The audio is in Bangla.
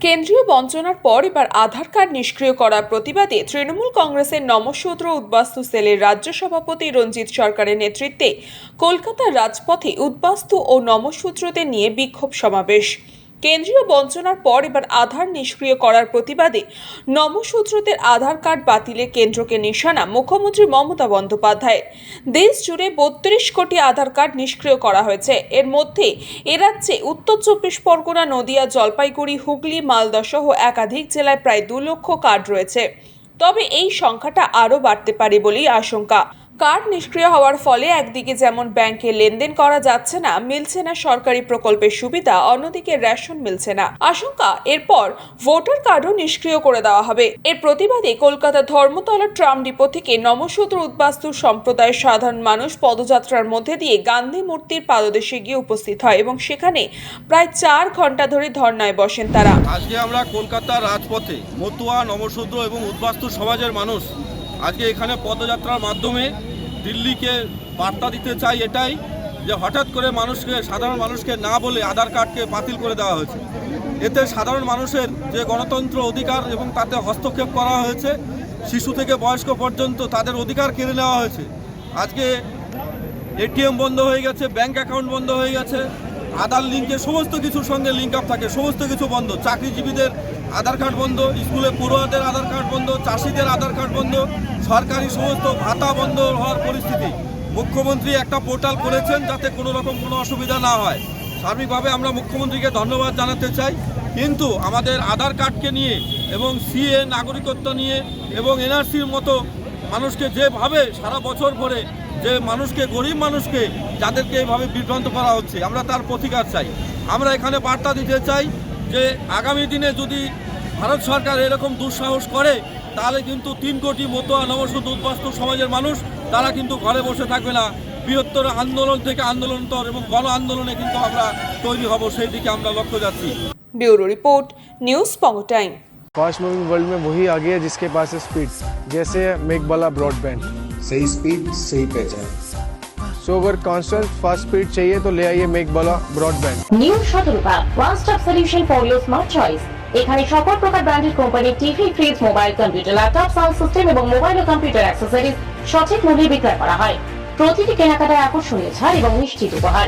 কেন্দ্রীয় বঞ্চনার পর এবার আধার কার্ড নিষ্ক্রিয় করার প্রতিবাদে তৃণমূল কংগ্রেসের নমসূত্র উদ্বাস্তু সেলের রাজ্য সভাপতি রঞ্জিত সরকারের নেতৃত্বে কলকাতার রাজপথে উদ্বাস্তু ও নমসূত্রদের নিয়ে বিক্ষোভ সমাবেশ। কেন্দ্রীয় বঞ্চনার পর এবার আধার নিষ্ক্রিয় করার প্রতিবাদে নমশূদ্রদের আধার কার্ড বাতিলে কেন্দ্রকে নিশানা মুখ্যমন্ত্রী মমতা বন্দ্যোপাধ্যায়। দেশ জুড়ে বত্রিশ কোটি আধার কার্ড নিষ্ক্রিয় করা হয়েছে। এর মধ্যে এ রাজ্যে উত্তর চব্বিশ পরগনা, নদিয়া, জলপাইগুড়ি, হুগলি, মালদা সহ একাধিক জেলায় প্রায় দু লক্ষ কার্ড রয়েছে। তবে এই সংখ্যাটা আরও বাড়তে পারে বলেই আশঙ্কা। কার্ড নিষ্ক্রিয় হওয়ার ফলে একদিকে যেমন ব্যাংকে লেনদেন করা যাচ্ছে না, মিলছে না সরকারি প্রকল্পের সুবিধা, অন্যদিকে রেশন মিলছে না। আশঙ্কা, এরপর ভোটার কার্ডও নিষ্ক্রিয় করে দেওয়া হবে। এর প্রতিবাদে কলকাতা ধর্মতলা ট্রাম ডিপো থেকে নমশূদ্র উদ্বাস্তু সম্প্রদায়ের সাধারণ মানুষ পদযাত্রার মধ্যে দিয়ে গান্ধী মূর্তির পাদদেশে গিয়ে উপস্থিত হয় এবং সেখানে প্রায় চার ঘণ্টা ধরে ধর্নায় বসেন তারা। আজকে আমরা কলকাতার রাজপথে মতুয়া নমশূদ্র এবং উদ্বাস্তু সমাজের মানুষ আজকে এখানে পদযাত্রার মাধ্যমে দিল্লিকে বার্তা দিতে চাই এটাই যে হঠাৎ করে মানুষকে, সাধারণ মানুষকে না বলে আধার কার্ডকে বাতিল করে দেওয়া হয়েছে। এতে সাধারণ মানুষের যে গণতন্ত্র অধিকার এবং তাতে হস্তক্ষেপ করা হয়েছে, শিশু থেকে বয়স্ক পর্যন্ত তাদের অধিকার কেড়ে নেওয়া হয়েছে। আজকে এটিএম বন্ধ হয়ে গেছে, ব্যাংক অ্যাকাউন্ট বন্ধ হয়ে গেছে আধার লিঙ্কে সমস্ত কিছুর সঙ্গে লিঙ্ক আপ থাকে, সমস্ত কিছু বন্ধ। চাকরিজীবীদের আধার কার্ড বন্ধ, স্কুলে পড়ুয়াদের আধার কার্ড বন্ধ, চাষিদের আধার কার্ড বন্ধ, সরকারি সমস্ত ভাতা বন্ধ হওয়ার পরিস্থিতি। মুখ্যমন্ত্রী একটা পোর্টাল করেছেন যাতে কোনো রকম কোনো অসুবিধা না হয়। সার্বিকভাবে আমরা মুখ্যমন্ত্রীকে ধন্যবাদ জানাতে চাই। কিন্তু আমাদের আধার কার্ডকে নিয়ে এবং সিএ নাগরিকত্ব নিয়ে এবং এনআরসির মতো মানুষকে যেভাবে সারা বছর ধরে যে মানুষকে, গরিব মানুষকে যাদেরকে এইভাবে বিভ্রান্ত করা হচ্ছে, আমরা তার প্রতিকার চাই। আমরা এখানে বার্তা দিতে চাই যে আগামী দিনে যদি ভারত সরকার এরকম দুঃসাহস করে, তাহলে কিন্তু তিন কোটি মতোয়া নবশুদ্ধ উদ্বাস্তু সমাজের মানুষ, তারা কিন্তু ঘরে বসে থাকবে না। বৃহত্তর আন্দোলন থেকে আন্দোলনতর এবং গণ আন্দোলনে কিন্তু আমরা তৈরি হব, সেই দিকে আমরা লক্ষ্য যাচ্ছি। ব্যুরো রিপোর্ট, নিউজ পঙ্গ টাইম। फास्ट मूविंग वर्ल्ड में वही आगे है जिसके पास है स्पीड जैसे मेक वाला ब्रॉडबैंड सही स्पीड सही पहचान सो अगर कांस्टेंट फास्ट स्पीड चाहिए तो ले आइए मेक वाला broadband new Shatarupa one stop solution for your smart choice এখানে সকল প্রকার ব্র্যান্ডেড কোম্পানির TV fridge mobile computer laptop sound system এবং মোবাইল ও কম্পিউটার অ্যাক্সেসরিজ সঠিক মূল্যে বিক্রয় করা হয় প্রতিটি কেনাকাটায় আকর্ষণীয় ছাড় এবং নিশ্চিত উপহার